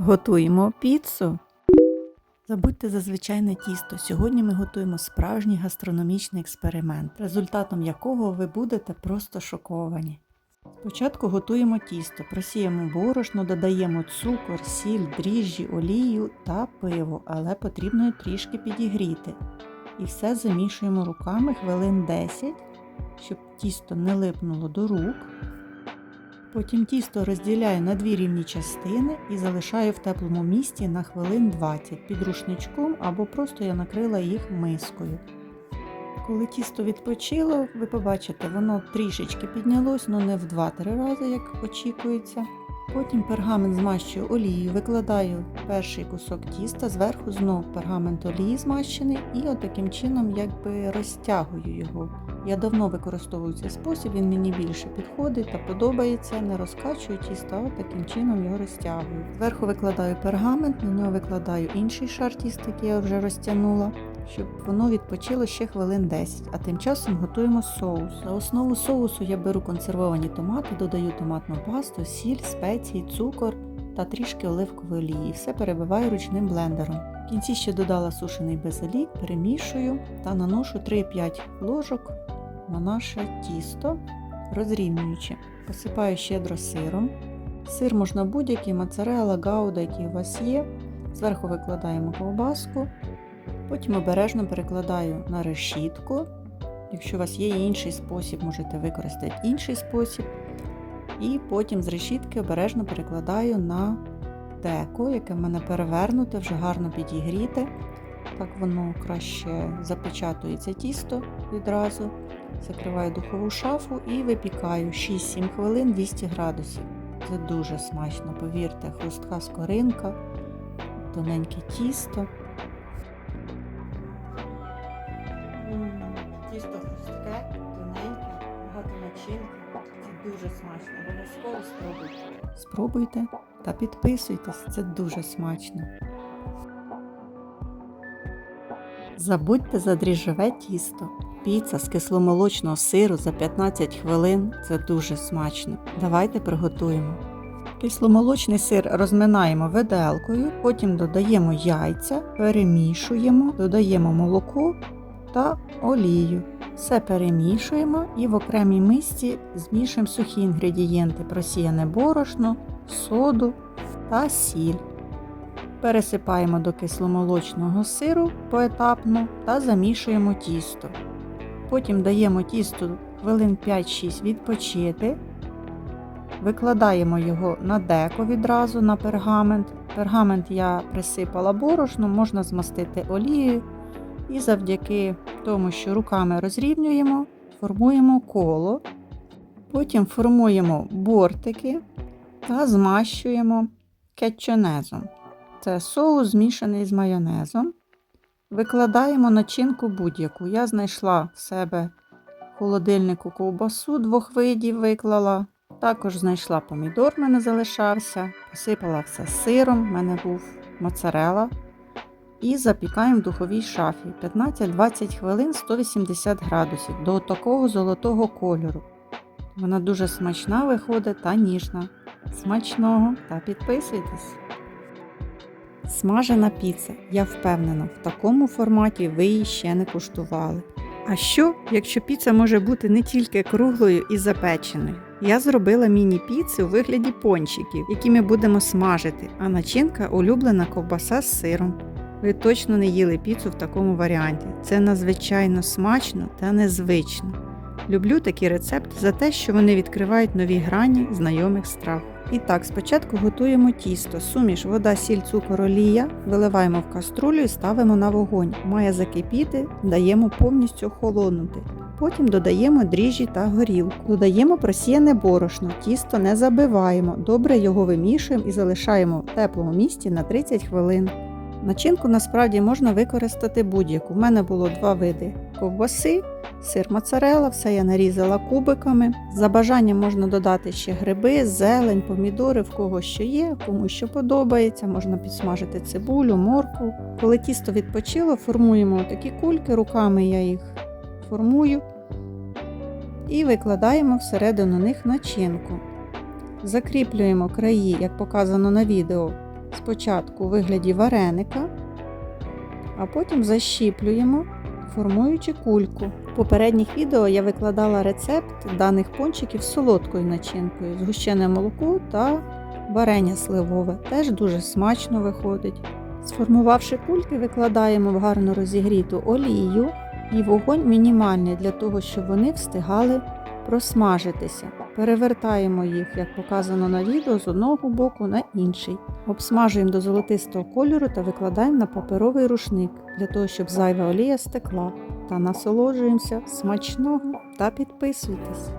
Готуємо піцу. Забудьте за звичайне тісто. Сьогодні ми готуємо справжній гастрономічний експеримент, результатом якого ви будете просто шоковані. Спочатку готуємо тісто, просіємо борошно, додаємо цукор, сіль, дріжджі, олію та пиво, але потрібно трішки підігріти. І все замішуємо руками хвилин 10, щоб тісто не липнуло до рук. Потім тісто розділяю на дві рівні частини і залишаю в теплому місці на хвилин 20 під рушничком або просто я накрила їх мискою. Коли тісто відпочило, ви побачите, воно трішечки піднялось, але не в 2-3 рази, як очікується. Потім пергамент змащую олією, викладаю перший кусок тіста, зверху знов пергамент олії змащений і отаким чином якби розтягую його. Я давно використовую цей спосіб, він мені більше підходить та подобається. Не розкачую тісто, а таким чином його розтягую. Зверху викладаю пергамент, на нього викладаю інший шар тіста, який я вже розтягнула, щоб воно відпочило ще хвилин 10. А тим часом готуємо соус. За основу соусу я беру консервовані томати, додаю томатну пасту, сіль, спеції, цукор та трішки оливкової олії. Все перебиваю ручним блендером. В кінці ще додала сушений базилік, перемішую та наношу 3-5 ложок на наше тісто, розрівнюючи. Посипаю щедро сиром. Сир можна будь-який, моцарелла, гауда, який у вас є. Зверху викладаємо ковбаску, потім обережно перекладаю на решітку. Якщо у вас є інший спосіб, можете використати інший спосіб. І потім з решітки обережно перекладаю на деко, яке в мене перевернуте, вже гарно підігріте. Так воно краще запечатується тісто відразу. Закриваю духову шафу і випікаю 6-7 хвилин 200 градусів. Це дуже смачно, повірте, хрустка скоринка, тоненьке тісто. Тісто хрустке, тоненьке, багато начинки. Це дуже смачно. Обов'язково спробуйте. Спробуйте та підписуйтесь, це дуже смачно. Забудьте за дріжджове тісто. Піца з кисломолочного сиру за 15 хвилин це дуже смачно. Давайте приготуємо. Кисломолочний сир розминаємо виделкою, потім додаємо яйця, перемішуємо, додаємо молоко та олію. Все перемішуємо і в окремій мисці змішуємо сухі інгредієнти просіяне борошно, соду та сіль. Пересипаємо до кисломолочного сиру поетапно та замішуємо тісто. Потім даємо тісту хвилин 5-6 відпочити. Викладаємо його на деко відразу на пергамент. Пергамент я присипала борошном, можна змастити олією. І завдяки тому, що руками розрівнюємо, формуємо коло. Потім формуємо бортики та змащуємо кетчонезом. Це соус змішаний з майонезом. Викладаємо начинку будь-яку. Я знайшла в себе в холодильнику ковбасу двох видів виклала. Також знайшла помідор, в мене залишався, посипала все сиром, в мене був моцарела. І запікаємо в духовій шафі 15-20 хвилин 180 градусів до такого золотого кольору. Вона дуже смачна виходить та ніжна. Смачного та підписуйтесь! Смажена піца. Я впевнена, в такому форматі ви її ще не куштували. А що, якщо піца може бути не тільки круглою і запеченою? Я зробила міні-піци у вигляді пончиків, які ми будемо смажити, а начинка улюблена ковбаса з сиром. Ви точно не їли піцу в такому варіанті. Це надзвичайно смачно та незвично. Люблю такі рецепти за те, що вони відкривають нові грані знайомих страв. І так, спочатку готуємо тісто, суміш, вода, сіль, цукор, олія, виливаємо в каструлю і ставимо на вогонь. Має закипіти, даємо повністю охолонути. Потім додаємо дріжджі та горілку. Додаємо просіяне борошно, тісто не забиваємо, добре його вимішуємо і залишаємо в теплому місці на 30 хвилин. Начинку насправді можна використати будь-яку. У мене було два види ковбаси, сир моцарелла, все я нарізала кубиками. За бажанням можна додати ще гриби, зелень, помідори, в кого що є, кому що подобається. Можна підсмажити цибулю, моркву. Коли тісто відпочило, формуємо такі кульки, руками я їх формую і викладаємо всередину них начинку. Закріплюємо краї, як показано на відео, спочатку у вигляді вареника, а потім защіплюємо, формуючи кульку. В попередніх відео я викладала рецепт даних пончиків з солодкою начинкою, згущене молоко та варення сливове. Теж дуже смачно виходить. Сформувавши кульки, викладаємо в гарно розігріту олію і вогонь мінімальний для того, щоб вони встигали просмажитися. Перевертаємо їх, як показано на відео, з одного боку на інший. Обсмажуємо до золотистого кольору та викладаємо на паперовий рушник для того, щоб зайва олія стекла. Та насолоджуємося смачного та підписуйтесь.